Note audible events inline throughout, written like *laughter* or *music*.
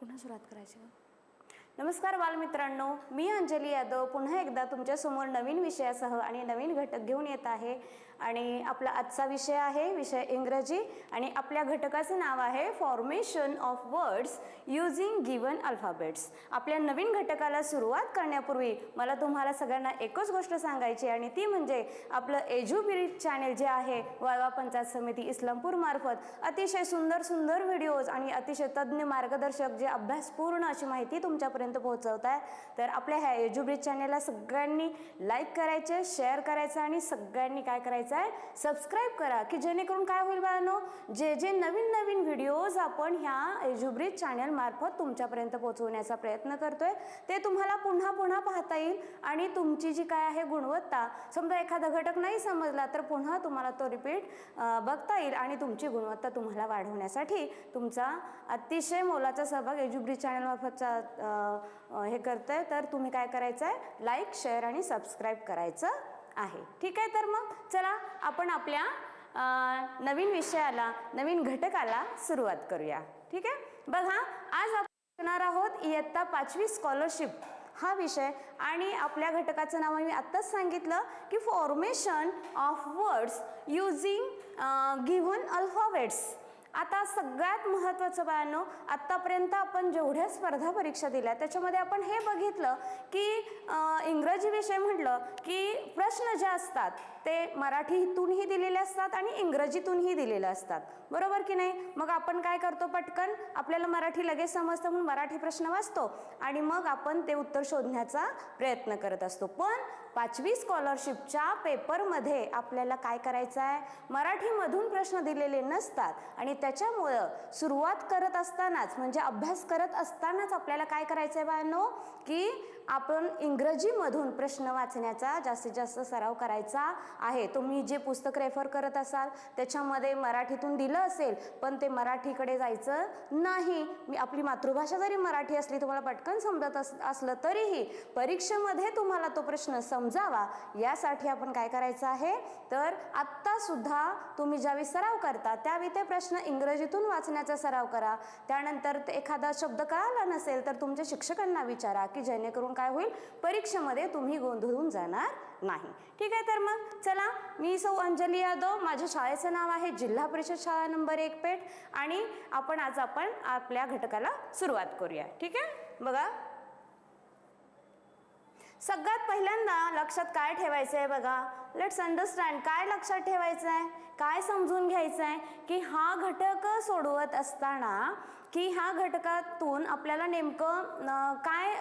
पुन्हा सुरुवात करायची नमस्कार बालमित्रांनो मी अंजली यादव पुन्हा एकदा तुमच्यासमोर नवीन विषयासह आणि नवीन घटक घेऊन येत आहे. आणि आपला आजचा विषय आहे विषय इंग्रजी आणि आपल्या घटकाचं नाव आहे formation of words using given alphabets आपल्या नवीन घटकाला सुरुवात करण्यापूर्वी मला तुम्हाला सगळ्यांना एकच गोष्ट सांगायची आणि ती म्हणजे आपलं एज्युबिरिट चॅनेल जे आहे वाळवा पंचायत समिती इस्लामपूरमार्फत अतिशय सुंदर सुंदर व्हिडिओज आणि अतिशय तज्ज्ञ मार्गदर्शक जे अभ्यासपूर्ण अशी माहिती तुमच्यापर्यंत पोहोचवत आहे तर आपल्या ह्या एज्युब्रिज चॅनेलला सगळ्यांनी लाईक करायचे शेअर करायचं आणि सगळ्यांनी काय करायचं आहे. सबस्क्राईब करा की जेणेकरून काय होईल बाळांनो जे जे नवीन नवीन व्हिडिओज आपण ह्या एज्युब्रिज चॅनलमार्फत तुमच्यापर्यंत पोहोचवण्याचा प्रयत्न करतोय ते तुम्हाला पुन्हा पुन्हा पाहता येईल. आणि तुमची जी काय आहे गुणवत्ता समजा एखादा घटक नाही समजला तर पुन्हा तुम्हाला तो रिपीट बघता येईल आणि तुमची गुणवत्ता तुम्हाला वाढवण्यासाठी तुमचा अतिशय मोलाचा सहभाग एज्युब्रिज चॅनलमार्फतचा हे करतोय. तर तुम्ही काय करायचं आहे लाईक शेअर आणि सबस्क्राईब करायचं आहे. ठीक आहे तर मग चला आपण आपल्या नवीन विषयाला नवीन घटकाला सुरुवात करूया. ठीक आहे? बघा आज आपण शिकणार आहोत इयत्ता पाचवी स्कॉलरशिप हा विषय. आणि आपल्या घटकाचं नाव मी आत्ताच सांगितलं की formation of words using given alphabets आता सगळ्यात महत्त्वाचं बाळांनो आत्तापर्यंत आपण जेवढ्या स्पर्धा परीक्षा दिल्या त्याच्यामध्ये आपण हे बघितलं की इंग्रजी विषय म्हटलं की प्रश्न जे असतात ते मराठीतूनही दिलेले असतात आणि इंग्रजीतूनही दिलेले असतात. बरोबर की नाही? मग आपण काय करतो पटकन? आपल्याला मराठी लगेच समजतं म्हणून मराठी प्रश्न वाचतो आणि मग आपण ते उत्तर शोधण्याचा प्रयत्न करत असतो. पण पाचवी स्कॉलरशिपच्या पेपरमध्ये आपल्याला काय करायचं आहे? मराठीमधून प्रश्न दिलेले नसतात. आणि त्याच्यामुळं सुरुवात करत असतानाच म्हणजे अभ्यास करत असतानाच आपल्याला काय करायचं आहे बाळांनो? की आपण इंग्रजीमधून प्रश्न वाचण्याचा जास्तीत जास्त सराव करायचा आहे. तुम्ही जे पुस्तक रेफर करत असाल त्याच्यामध्ये मराठीतून दिलं असेल पण ते मराठीकडे जायचं नाही. मी आपली मातृभाषा जरी मराठी असली तुम्हाला पटकन समजत अस असलं तरीही परीक्षेमध्ये तुम्हाला तो प्रश्न समजावा यासाठी आपण काय करायचं आहे? तर आत्तासुद्धा तुम्ही ज्यावेळी सराव करता त्यावेळी ते प्रश्न इंग्रजीतून वाचण्याचा सराव करा. त्यानंतर ते एखादा शब्द कळाला नसेल तर तुमच्या शिक्षकांना विचारा की जेणेकरून काय होईल? परीक्षेमध्ये तुम्ही गोंधळून जाणार नाही. ठीक आहे तर मग चला मी सौ अंजली यादव माझ्या शाळेचं नाव आहे जिल्हा परिषद शाळा नंबर एक पेठ आणि आपण आज आपण आपल्या घटकाला सुरुवात करूया. ठीक आहे? बघा. सगळ्यात पहिल्यांदा लक्षात काय ठेवायचं आहे बघा? लेट्स अंडरस्टँड काय लक्षात ठेवायचं आहे काय समजून घ्यायचं आहे की हा घटक सोडवत असताना की ह्या घटकातून आपल्याला नेमकं काय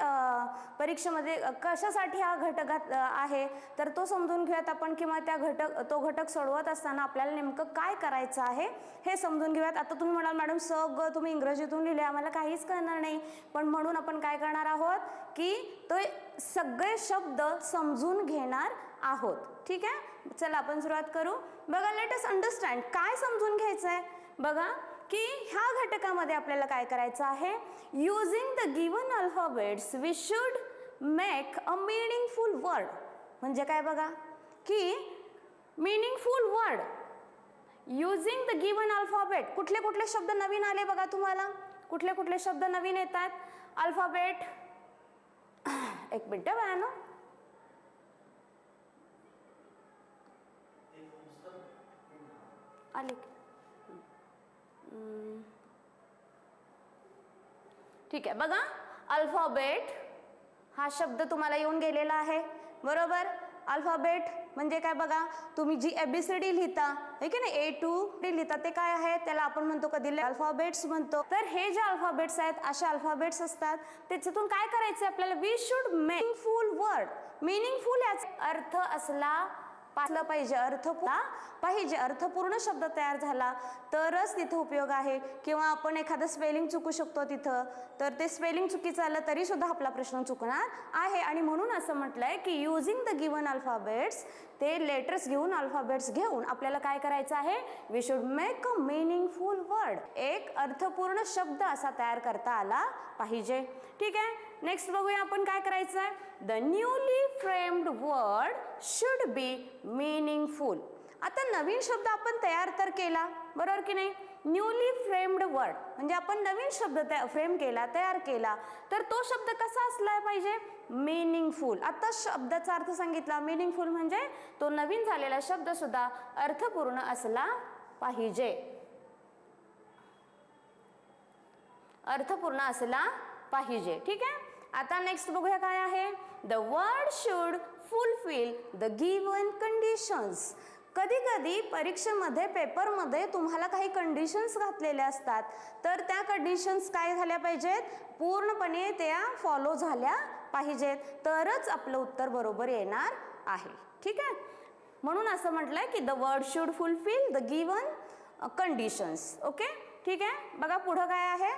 परीक्षेमध्ये कशासाठी हा घटकात आहे? तर तो समजून घेऊयात आपण किंवा त्या घटक तो घटक सोडवत असताना आपल्याला नेमकं काय करायचं आहे हे समजून घेऊयात. आता तुम्ही म्हणाल मॅडम सगळं तुम्ही इंग्रजीतून लिहिले आम्हाला काहीच कळणार नाही. पण म्हणून आपण काय करणार आहोत की तो सगळे शब्द समजून घेणार आहोत. ठीक आहे? चला आपण सुरुवात करू. बघा लेट अंडरस्टँड काय समजून घ्यायचं आहे बघा की ह्या घटकामध्ये आपल्याला काय करायचं आहे? Using the given alphabets we should make a meaningful word म्हणजे काय बघा? की meaningful word using the given alphabet कुठले कुठले शब्द नवीन आले बघा तुम्हाला? कुठले कुठले शब्द नवीन येतात? अल्फाबेट *coughs* एक मिनटं ना आले ठीक आहे बघा. अल्फाबेट हा शब्द तुम्हाला येऊन गेलेला आहे. बरोबर? अल्फाबेट म्हणजे काय बघा? तुम्ही जी ए बी सी डी लिहिता हे की नाही? ए टू डी लिहिता ते काय आहे? त्याला आपण म्हणतो कधी अल्फाबेट्स म्हणतो. तर हे जे अल्फाबेट्स आहेत असे अल्फाबेट्स असतात. त्याच्यातून काय करायचं आपल्याला? We should meaningful word meaningful याचा अर्थ असला पाहिलं पाहिजे अर्थ पाहिजे. अर्थपूर्ण शब्द तयार झाला तरच तिथं उपयोग आहे. किंवा आपण एखादं स्पेलिंग चुकू शकतो तिथं. तर ते स्पेलिंग चुकीचं आलं तरी सुद्धा आपला प्रश्न चुकणार आहे. आणि म्हणून असं म्हटलंय की युझिंग द गिवन अल्फाबेट्स ते लेटर्स घेऊन अल्फाबेट्स घेऊन आपल्याला काय करायचं आहे? We should make a meaningful word एक अर्थपूर्ण शब्द असा तयार करता आला पाहिजे. ठीक आहे? नेक्स्ट बघूया आपण काय करायचं आहे the newly framed word should be meaningful आता नवीन शब्द आपण तयार तर केला बरोबर की नाही? न्यूली फ्रेम्ड वर्ड म्हणजे आपण नवीन शब्द त्या फ्रेम केला तयार केला तर तो शब्द कसा असला पाहिजे? मिनिंगफुल आता शब्दाचा अर्थ सांगितला. मिनिंगफुल म्हणजे तो नवीन झालेला शब्द सुद्धा अर्थपूर्ण असला पाहिजे. अर्थपूर्ण असला पाहिजे. ठीक आहे? आता नेक्स्ट बघूया काय आहे. The word should fulfil the given conditions कधी कधी परीक्षेमध्ये पेपरमध्ये तुम्हाला काही कंडिशन्स घातलेल्या असतात. तर त्या कंडिशन्स काय झाल्या पाहिजेत? पूर्णपणे त्या फॉलो झाल्या पाहिजेत. तरच आपलं उत्तर बरोबर येणार आहे. ठीक आहे? म्हणून असं म्हटलंय की the word should fulfil the given conditions okay ठीक आहे? बघा पुढं काय आहे.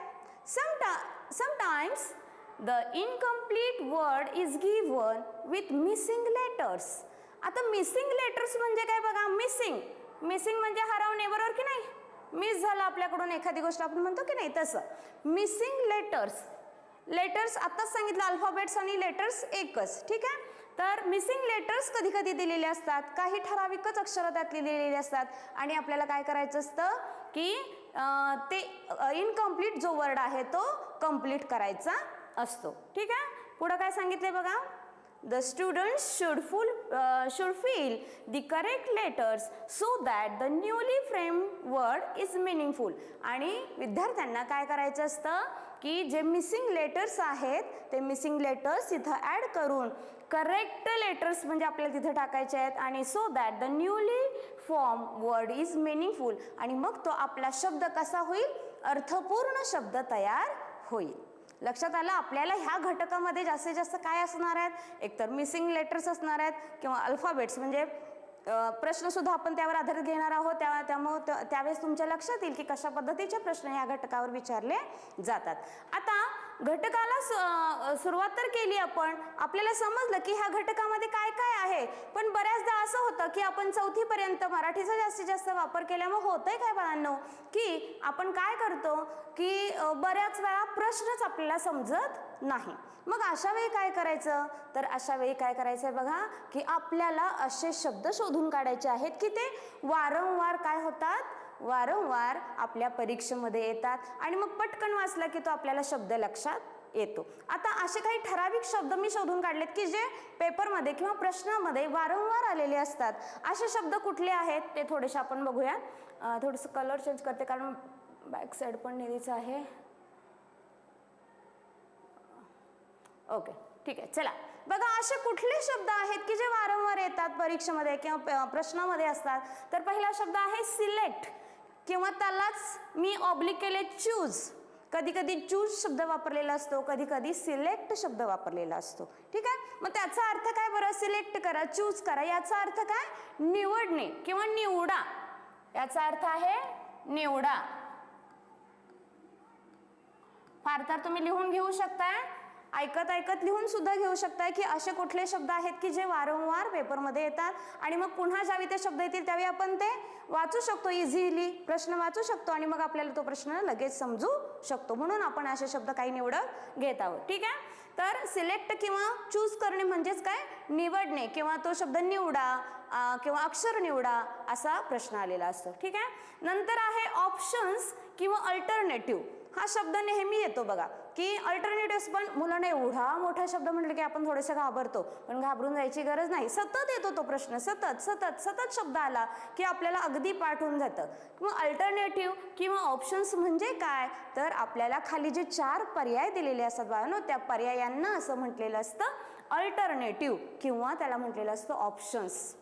Some sometimes the incomplete word is given with missing letters आता मिसिंग लेटर्स म्हणजे काय बघा? मिसिंग मिसिंग म्हणजे हरवणे बरोबर की नाही? मिस झालं आपल्याकडून एखादी गोष्ट. आपण म्हणतो की नाही तसं. मिसिंग लेटर्स लेटर्स आत्ताच सांगितलं अल्फाबेट्स आणि लेटर्स एकच. ठीक आहे? तर मिसिंग लेटर्स कधी कधी दिलेले असतात. काही ठराविकच अक्षरं त्यातली दिलेली असतात. आणि आपल्याला काय करायचं असतं? की ते इनकम्प्लीट जो वर्ड आहे तो कंप्लीट करायचा असतो. ठीक आहे? पुढं काय सांगितले बघा? The students should full uh, should fill the correct letters so that the newly framed word is meaningful. आणि विद्यार्थ्यांना काय करायचं असतं? की जे मिसिंग लेटर्स आहेत ते मिसिंग लेटर्स इथं ॲड करून करेक्ट लेटर्स म्हणजे आपल्याला तिथं टाकायचे आहेत आणि so that the newly form word is meaningful आणि मग तो आपला शब्द कसा होईल? अर्थपूर्ण शब्द तयार होईल. लक्षात आलं? आपल्याला ह्या घटकामध्ये जास्तीत जास्त काय असणार आहेत? एकतर मिसिंग लेटर्स असणार आहेत किंवा अल्फाबेट्स म्हणजे प्रश्नसुद्धा आपण त्यावर आधारित घेणार आहोत. त्या त्यामुळं त्या- त्यावेळेस तुमच्या लक्षात येईल की कशा पद्धतीचे प्रश्न या घटकावर विचारले जातात. आता घटकाला सुरुवात तर केली आपण. आपल्याला समजलं की ह्या घटकामध्ये काय काय आहे? पण बऱ्याचदा असं होतं की आपण चौथीपर्यंत मराठीचा जास्तीत जास्त वापर केल्यामुळे होतंय काय बाळांनो? की आपण काय करतो की बऱ्याच वेळा प्रश्नच आपल्याला समजत नाही. मग अशा वेळी काय करायचं? तर अशा वेळी काय करायचं आहे बघा की आपल्याला असे शब्द शोधून काढायचे आहेत की ते वारंवार काय होतात? वारंवार आपल्या परीक्षेमध्ये येतात आणि मग पटकन वाचला की तो आपल्याला शब्द लक्षात येतो. आता असे काही ठराविक शब्द मी शोधून काढलेत की जे पेपरमध्ये किंवा प्रश्नामध्ये वारंवार आलेले असतात. असे शब्द कुठले आहेत? ते थोडेसे आपण बघूया थोडंसं कलर चेंज करते कारण बॅक साईड पण निधीचं आहे. ओके ठीक आहे. चला. बघा असे कुठले शब्द आहेत की जे वारंवार येतात परीक्षेमध्ये किंवा प- प्रश्नामध्ये असतात? तर पहिला शब्द आहे सिलेक्ट. किंवा त्यालाच मी ऑब्लिक केले चूज कधी कधी चूज शब्द वापरलेला असतो कधी कधी सिलेक्ट शब्द वापरलेला असतो. ठीक आहे? मग त्याचा अर्थ काय बरं? सिलेक्ट करा चूज करा. याचा अर्थ काय? निवडणे किंवा निवडा. याचा अर्थ आहे निवडा. फार तर तुम्ही लिहून घेऊ शकताय. ऐकत ऐकत लिहून सुद्धा घेऊ शकताय की असे कुठले शब्द आहेत की जे वारंवार पेपरमध्ये येतात आणि मग पुन्हा ज्यावेळी ते शब्द येतील त्यावेळी आपण ते वाचू शकतो इझिली प्रश्न वाचू शकतो आणि मग आपल्याला तो प्रश्न लगेच समजू शकतो. म्हणून आपण असे शब्द काही निवडत घेत आहोत. ठीक आहे? तर सिलेक्ट किंवा चूज करणे म्हणजेच काय? निवडणे किंवा तो शब्द निवडा किंवा अक्षर निवडा असा प्रश्न आलेला असतो. ठीक आहे? नंतर आहे ऑप्शन्स किंवा अल्टरनेटिव्ह हा शब्द नेहमी येतो बघा. की अल्टरनेटिव्ह पण मुलांना एवढा मोठा शब्द म्हटलं की आपण थोडेसे घाबरतो. पण घाबरून जायची गरज नाही. सतत येतो तो प्रश्न. सतत सतत सतत शब्द आला की आपल्याला अगदी पाठ होऊन जातं. मग अल्टरनेटिव्ह किंवा ऑप्शन्स म्हणजे काय? तर आपल्याला खाली जे चार पर्याय दिलेले असतात बाळांनो त्या पर्यायांना असं म्हटलेलं असतं अल्टरनेटिव्ह किंवा त्याला म्हटलेलं असतं ऑप्शन्स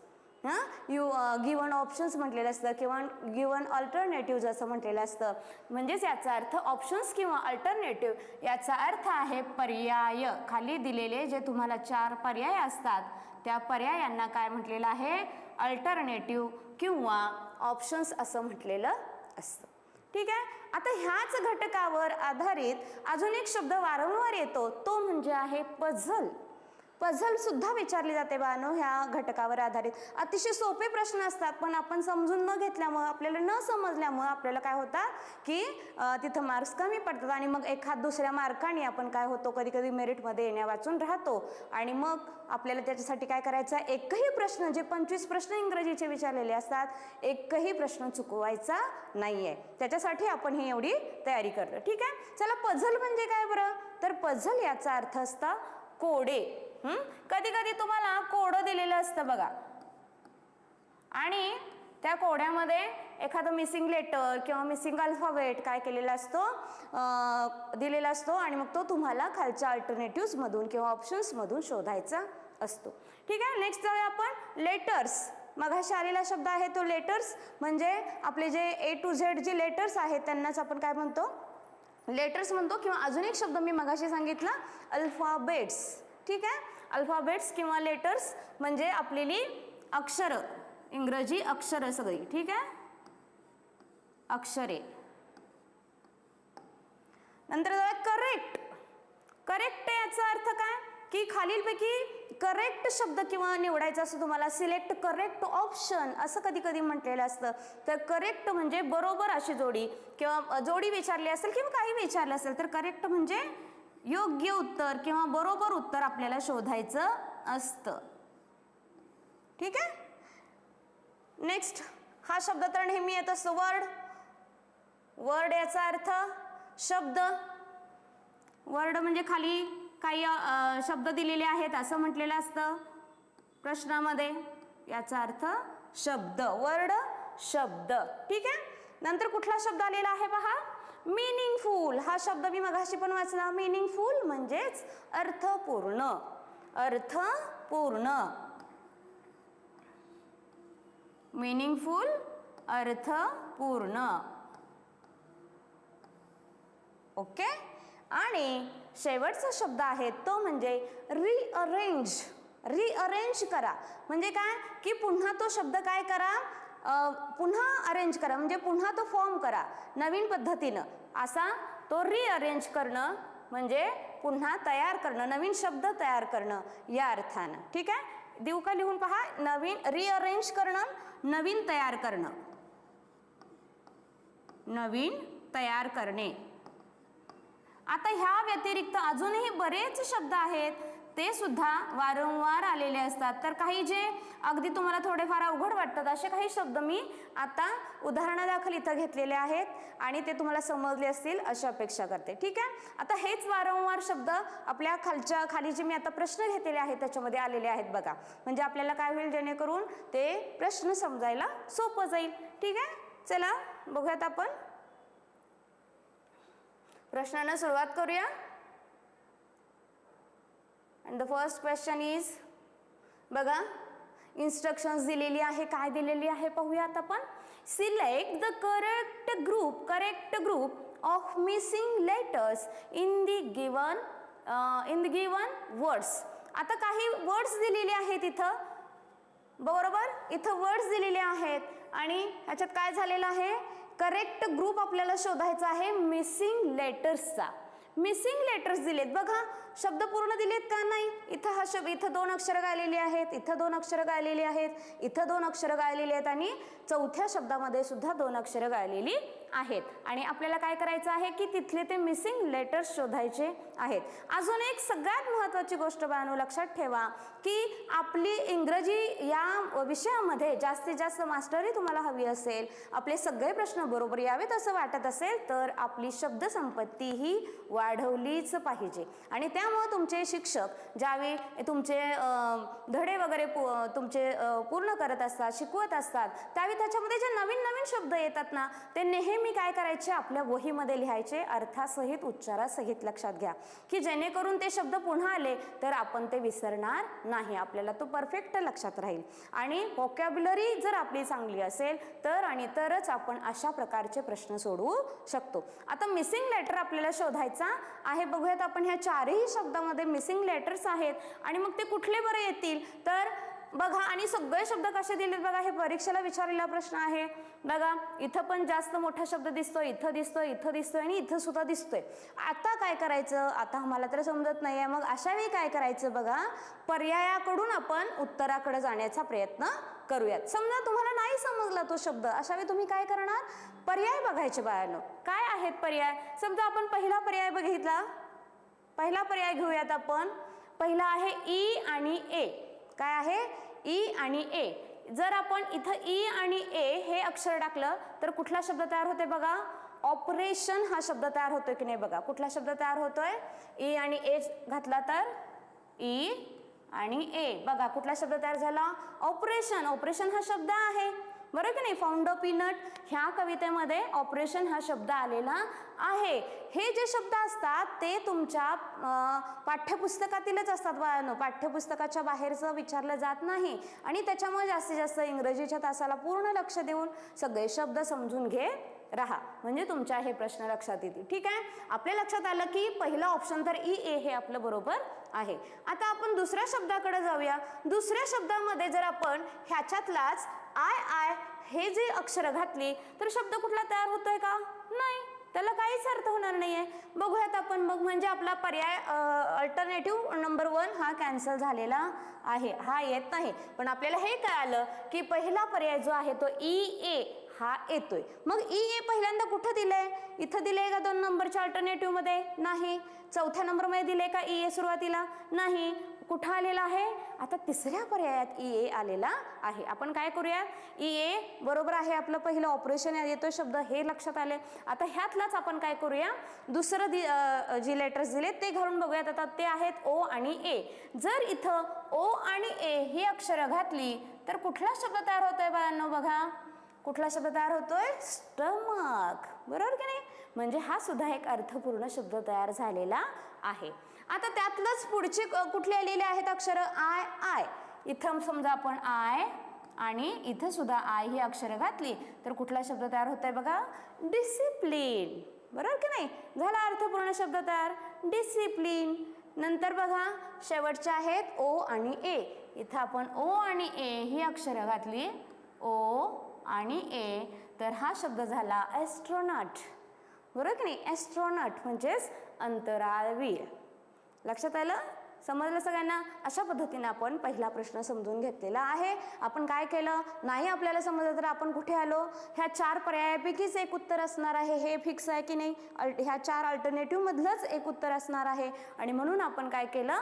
हां? यू गिवन ऑप्शन्स म्हटलेलं असतं किंवा गिवन अल्टरनेटिव्ह असं म्हटलेलं असतं. म्हणजेच याचा अर्थ ऑप्शन्स किंवा अल्टरनेटिव्ह याचा अर्थ आहे पर्याय. खाली दिलेले जे तुम्हाला चार पर्याय असतात त्या पर्यायांना काय म्हटलेलं आहे? अल्टरनेटिव्ह किंवा ऑप्शन्स असं म्हटलेलं असतं. ठीक आहे? आता ह्याच घटकावर आधारित अजून एक शब्द वारंवार येतो. तो म्हणजे आहे पझल पझल सुद्धा विचारली जाते बानो ह्या घटकावर आधारित. अतिशय सोपे प्रश्न असतात पण आपण समजून न घेतल्यामुळं आपल्याला न समजल्यामुळं आपल्याला काय होतात की तिथं मार्क्स कमी पडतात आणि मग एखाद दुसऱ्या मार्काने आपण काय होतो कधी कधी मेरिटमध्ये येण्या वाचून राहतो. आणि मग आपल्याला त्याच्यासाठी काय करायचं एकही प्रश्न जे पंचवीस प्रश्न इंग्रजीचे विचारलेले असतात एकही प्रश्न चुकवायचा नाही आहे त्याच्यासाठी आपण ही एवढी तयारी करतो. ठीक आहे? चला पझल म्हणजे काय बरं? तर पझल याचा अर्थ असता कोडे. कधी कधी तुम्हाला कोडं दिलेलं असतं बघा. आणि त्या कोड्यामध्ये एखादं मिसिंग लेटर किंवा मिसिंग अल्फाबेट काय केलेला असतो दिलेला असतो आणि मग तो तुम्हाला खालच्या अल्टरनेटिव्हमधून किंवा ऑप्शन्समधून शोधायचा असतो. ठीक आहे? नेक्स्ट जाऊया आपण लेटर्स मगाशी आलेला शब्द आहे तो लेटर्स म्हणजे आपले जे ए टू झेड जे लेटर्स आहेत त्यांनाच आपण काय म्हणतो? लेटर्स म्हणतो किंवा अजून एक शब्द मी मगाशी सांगितला अल्फाबेट्स ठीक आहे? अल्फाबेट्स किंवा लेटर्स म्हणजे आपलेली अक्षरं इंग्रजी अक्षरं सगळी ठीक आहे? अक्षरे. नंतर करेक्ट करेक्ट याचा अर्थ काय? की खालीलपैकी करेक्ट शब्द किंवा निवडायचा असं तुम्हाला सिलेक्ट करेक्ट ऑप्शन असं कधी कधी म्हटलेलं असतं. तर करेक्ट म्हणजे बरोबर अशी जोडी किंवा जोडी विचारली असेल किंवा काही विचारलं असेल तर करेक्ट म्हणजे योग्य उत्तर किंवा बरोबर उत्तर आपल्याला शोधायचं असतं. ठीक आहे? नेक्स्ट हा शब्द तर नेहमी येत असतो वर्ड वर्ड याचा अर्थ शब्द. वर्ड म्हणजे खाली काही शब्द दिलेले आहेत असं म्हटलेलं असतं प्रश्नामध्ये. याचा अर्थ शब्द. वर्ड शब्द. ठीक आहे? नंतर कुठला शब्द आलेला आहे पहा मिनिंगफुल हा शब्द मी मगाशी पण वाचला मिनिंगफुल म्हणजेच अर्थपूर्ण. अर्थपूर्ण. मिनिंगफुल अर्थपूर्ण. ओके आणि शेवटचा शब्द आहे तो म्हणजे रिअरेंज रिअरेंज करा. म्हणजे काय? की पुन्हा तो शब्द काय करा? पुन्हा अरेंज करा. म्हणजे पुन्हा तो फॉर्म करा. नवीन पद्धतीनं. असा तो रिअरेंज करणं म्हणजे पुन्हा तयार करणं. नवीन शब्द तयार करणं या अर्थानं. ठीक आहे? देऊ का लिहून पहा? नवीन रिअरेंज करणं नवीन तयार करणं. नवीन तयार करणे. आता ह्या व्यतिरिक्त अजूनही बरेच शब्द आहेत. ते सुद्धा वारंवार आलेले असतात. तर काही जे अगदी तुम्हाला थोडेफार अवघड वाटतात असे काही शब्द मी आता उदाहरणादाखल इथं घेतलेले आहेत आणि ते तुम्हाला समजले असतील अशी अपेक्षा करते. ठीक आहे? आता हेच वारंवार शब्द आपल्या खालच्या खाली जे मी आता प्रश्न घेतलेले आहेत त्याच्यामध्ये आलेले आहेत बघा. म्हणजे आपल्याला काय होईल? जेणेकरून ते प्रश्न समजायला सोपं जाईल. ठीक आहे? चला बघूयात आपण. प्रश्नानं सुरुवात करूया. And the first question is बघा इन्स्ट्रक्शन्स दिलेली आहे काय दिलेली आहे पाहूयात आपण. Select the correct group correct group of missing letters in the given in the given words आता काही वर्ड्स दिलेले आहेत इथं. बरोबर? इथं वर्ड्स दिलेले आहेत. आणि ह्याच्यात काय झालेलं आहे? करेक्ट ग्रुप आपल्याला शोधायचा आहे मिसिंग लेटर्सचा मिसिंग लेटर्स दिलेत. बघा शब्द पूर्ण दिलेत का नाही? इथं हा शब्द इथं दोन अक्षरं गायलेली आहेत इथं दोन अक्षरं गायलेली आहेत इथं दोन अक्षरं गायलेली आहेत आणि चौथ्या शब्दामध्ये सुद्धा दोन अक्षरं गायलेली आहेत. आणि आपल्याला काय करायचं आहे की तिथले ते मिसिंग लेटर्स शोधायचे आहेत. अजून एक सगळ्यात महत्त्वाची गोष्ट बाळांनो लक्षात ठेवा की आपली इंग्रजी या विषयामध्ये जास्तीत जास्त मास्टरी तुम्हाला हवी असेल. आपले सगळे प्रश्न बरोबर यावेत असं वाटत असेल तर आपली शब्दसंपत्ती ही वाढवलीच पाहिजे. आणि त्यामुळं तुमचे शिक्षक ज्यावेळी तुमचे धडे वगैरे तुमचे पूर्ण करत असतात शिकवत असतात त्यावेळी त्याच्यामध्ये जे नवीन नवीन शब्द येतात ना ते नेहमी काय करायचे? आपल्या वहीमध्ये लिहायचे अर्थासहित उच्चारासहित लक्षात घ्या. की जेणेकरून ते शब्द पुन्हा आले तर आपण ते विसरणार नाही. आपल्याला तो परफेक्ट लक्षात राहील. आणि व्हॉकॅब्युलरी जर आपली चांगली असेल तर आणि तरच आपण अशा प्रकारचे प्रश्न सोडवू शकतो. आता मिसिंग लेटर आपल्याला शोधायचा आहे. बघूयात आपण ह्या चारही शब्दामध्ये मिसिंग लेटर्स आहेत. आणि मग ते कुठले बरे येतील? तर बघा आणि सगळे शब्द कसे दिलेत बघा हे परीक्षेला विचारलेला प्रश्न आहे. बघा इथं पण जास्त मोठा शब्द दिसतोय इथं दिसतोय इथं दिसतोय आणि इथं सुद्धा दिसतोय. आता काय करायचं? आता आम्हाला तर समजत नाहीये. मग अशा वेळी काय करायचं बघा? पर्यायाकडून आपण उत्तराकडे जाण्याचा प्रयत्न करूयात. समजा तुम्हाला नाही समजला तो शब्द अशा वेळी तुम्ही काय करणार? पर्याय बघायचे बाळांनो. काय आहेत पर्याय? समजा आपण पहिला पर्याय बघितला. पहिला पर्याय घेऊयात आपण. पहिला आहे ई आणि ए. काय आहे? ई आणि ए. जर आपण इथं ई आणि ए हे अक्षर टाकलं तर कुठला शब्द तयार होते बघा? ऑपरेशन हा शब्द तयार होतोय की नाही बघा? कुठला शब्द तयार होतोय? ई आणि ए घातला तर ई आणि ए. बघा कुठला शब्द तयार झाला? ऑपरेशन. ऑपरेशन हा शब्द आहे. बरं की नाही? फाउंड ऑफ पीनट ह्या कवितेमध्ये ऑपरेशन हा शब्द आलेला आहे. हे जे शब्द असतात ते तुमच्या पाठ्यपुस्तकातीलच असतात बाळांनो. पाठ्यपुस्तकाच्या बाहेरचं विचारलं जात नाही. आणि त्याच्यामुळे जास्तीत जास्त इंग्रजीच्या तासाला पूर्ण लक्ष देऊन सगळे शब्द समजून घे राहा. म्हणजे तुमच्या हे प्रश्न लक्षात येतील. ठीक आहे? आपल्या लक्षात आलं की पहिलं ऑप्शन तर e, ई ए हे आपलं बरोबर आहे. आता आपण दुसऱ्या शब्दाकडे जाऊया. दुसऱ्या शब्दामध्ये जर आपण ह्याच्यातलाच आय आय हे जे अक्षर घातली तर शब्द कुठला तयार होतोय का? नाही. त्याला काहीच अर्थ होणार नाही आहे बघूयात आपण. मग म्हणजे आपला पर्याय अल्टरनेटिव्ह नंबर वन हा कॅन्सल झालेला आहे. हा येत नाही. पण आपल्याला हे कळालं की पहिला पर्याय जो आहे तो e, ई ए हा येतोय. मग e, ई ए पहिल्यांदा कुठं दिलंय? इथं दिलंय का दोन नंबरच्या अल्टरनेटिव्हमध्ये नाही. चौथ्या नंबरमध्ये दिले का e, ई ए सुरुवातीला? नाही. कुठं आलेला आहे? आता तिसऱ्या पर्यायात ई ए आलेला आहे. आपण काय करूयात? ई ए बरोबर आहे आपलं पहिलं ऑपरेशन येतो शब्द हे लक्षात आले. आता ह्यातलाच आपण काय करूया? दुसरं दि जी लेटर्स दिले ते घालून बघूयात. आता ते आहेत ओ आणि ए जर इथं ओ आणि ए ही अक्षरं घातली तर कुठला शब्द तयार होतोय बाळांनो बघा? कुठला शब्द तयार होतोय? स्टमक बरोबर की नाही? म्हणजे हा सुद्धा एक अर्थपूर्ण शब्द तयार झालेला आहे. आता त्यातलंच पुढचे कुठले आलेले आहेत अक्षर? I I. इथं समजा आपण आय आणि इथं सुद्धा आय ही अक्षरं घातली तर कुठला शब्द तयार होत आहे बघा? डिसिप्लिन बरोबर की नाही? झाला अर्थपूर्ण शब्द तयार. डिसिप्लिन नंतर बघा शेवटचे आहेत ओ आणि ए. इथं आपण ओ आणि ए ही अक्षरं घातली. ओ आणि ए. तर हा शब्द झाला ॲस्ट्रॉनॉट बरोबर की नाही? ॲस्ट्रॉनॉट म्हणजेच अंतराळवीर. लक्षात आलं? समजलं सगळ्यांना? अशा पद्धतीने आपण पहिला प्रश्न समजून घेतलेला आहे. आपण काय केलं? नाही आपल्याला समजलं तर आपण कुठे आलो? ह्या चार पर्यायापैकीच एक उत्तर असणार आहे. हे फिक्स आहे की नाही? अल ह्या चार अल्टरनेटिव्हमधलंच एक उत्तर असणार आहे. आणि म्हणून आपण काय केलं?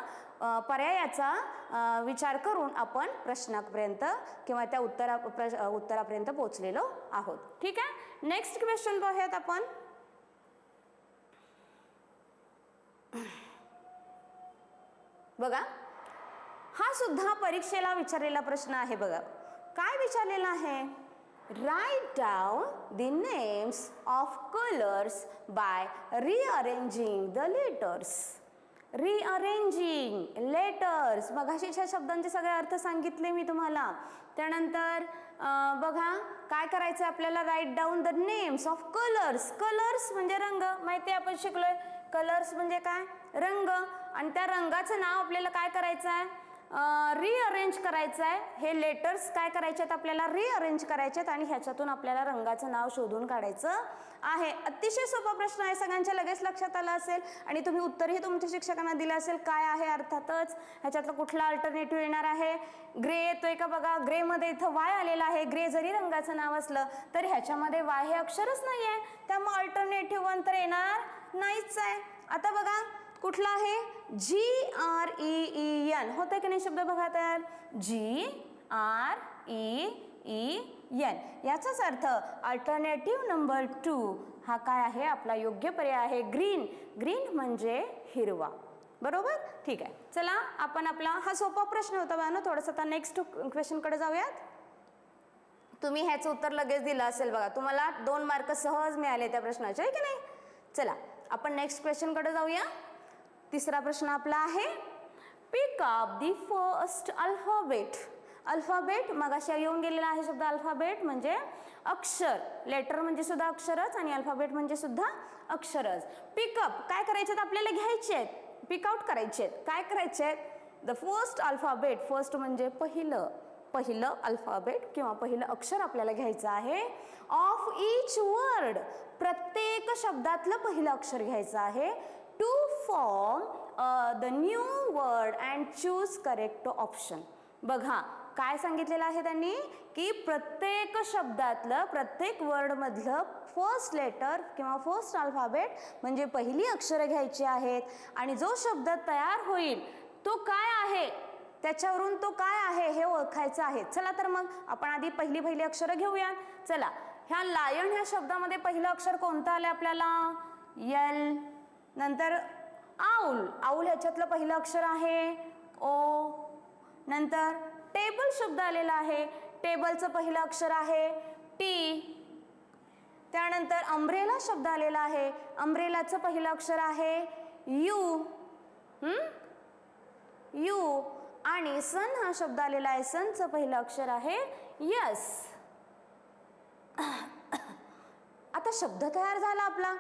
पर्यायाचा विचार करून आपण प्रश्नापर्यंत किंवा त्या उत्तरा प्र उत्तरापर्यंत पोहोचलेलो आहोत. ठीक आहे? नेक्स्ट क्वेश्चन पाहूयात आपण. बघा. हा सुद्धा परीक्षेला विचारलेला प्रश्न आहे बघा. काय विचारलेला आहे? Write down the names of colours by rearranging the letters rearranging letters मगाशीच्या शब्दांचे सगळे अर्थ सांगितले मी तुम्हाला. त्यानंतर बघा काय करायचं आपल्याला? Write down the names of colours colours म्हणजे रंग. माहिती आहे आपण शिकलोय. कलर्स म्हणजे काय? रंग. आणि त्या रंगाचं नाव आपल्याला काय करायचं आहे? रिअरेंज करायचं आहे. हे लेटर्स काय करायचे आहेत आपल्याला? रिअरेंज करायचे आहेत आणि ह्याच्यातून आपल्याला रंगाचं नाव शोधून काढायचं आहे. अतिशय सोपा प्रश्न आहे. सगळ्यांच्या लगेच लक्षात आला असेल. आणि तुम्ही उत्तरही तुमच्या शिक्षकांना दिलं असेल. काय आहे? अर्थातच ह्याच्यातलं कुठला अल्टरनेटिव्ह येणार आहे? ग्रे येतोय का बघा? ग्रेमध्ये इथं वाय आलेला आहे. ग्रे जरी रंगाचं नाव असलं तर ह्याच्यामध्ये वाय हे अक्षरच नाही आहे त्यामुळे अल्टरनेटिव्ह वन तर येणार नाहीच आहे. आता बघा कुठला आहे? G R E E N होतं की नाही शब्द बघा तयार? G R E E N याचाच अर्थ अल्टरनेटिव्ह नंबर टू हा काय आहे? आपला योग्य पर्याय आहे ग्रीन ग्रीन म्हणजे हिरवा. बरोबर? ठीक आहे. चला आपण आपला हा सोपा प्रश्न होता बघा ना थोडंसं आता नेक्स्ट क्वेश्चनकडे जाऊयात. तुम्ही ह्याचं उत्तर लगेच दिलं असेल बघा. तुम्हाला दोन मार्क सहज मिळाले त्या प्रश्नाचे आहे की नाही? चला आपण नेक्स्ट क्वेश्चनकडे जाऊया. तिसरा प्रश्न आपला आहे. Pick up the first alphabet alphabet मगाशी येऊन गेलेला आहे शब्द अल्फाबेट म्हणजे अक्षर. लेटर म्हणजे सुद्धा अक्षरच आणि अल्फाबेट म्हणजे सुद्धा अक्षरच. पिकअप काय करायचे आहेत आपल्याला घ्यायचे आहेत पिकआउट करायचे आहेत काय करायचे आहेत द फर्स्ट अल्फाबेट फर्स्ट म्हणजे पहिलं. पहिलं अल्फाबेट किंवा पहिलं अक्षर आपल्याला घ्यायचं आहे. ऑफ इच वर्ड प्रत्येक शब्दातलं पहिलं अक्षर घ्यायचं आहे. To form the new word and choose correct option बघा काय सांगितलेलं आहे त्यांनी? की प्रत्येक शब्दातलं प्रत्येक वर्डमधलं फर्स्ट लेटर किंवा फर्स्ट अल्फाबेट म्हणजे पहिली अक्षरं घ्यायची आहेत. आणि जो शब्द तयार होईल तो काय आहे? त्याच्यावरून तो काय आहे हे ओळखायचं आहे. चला तर मग आपण आधी पहिली पहिली अक्षरं घेऊया चला ह्या लायन ह्या शब्दामध्ये पहिलं अक्षर कोणतं आलं आपल्याला? यल नंतर आऊल. आऊल ह्याच्यातलं पहिलं अक्षर आहे. ओ. नंतर टेबल शब्द आलेला आहे. टेबलचं पहिलं अक्षर आहे टी त्यानंतर अम्ब्रेला शब्द आलेला आहे. अम्ब्रेलाचं पहिलं अक्षर आहे यू यू आणि सन हा शब्द आलेला आहे. सनचं पहिलं अक्षर आहे यस *coughs* आता शब्द तयार झाला आपला.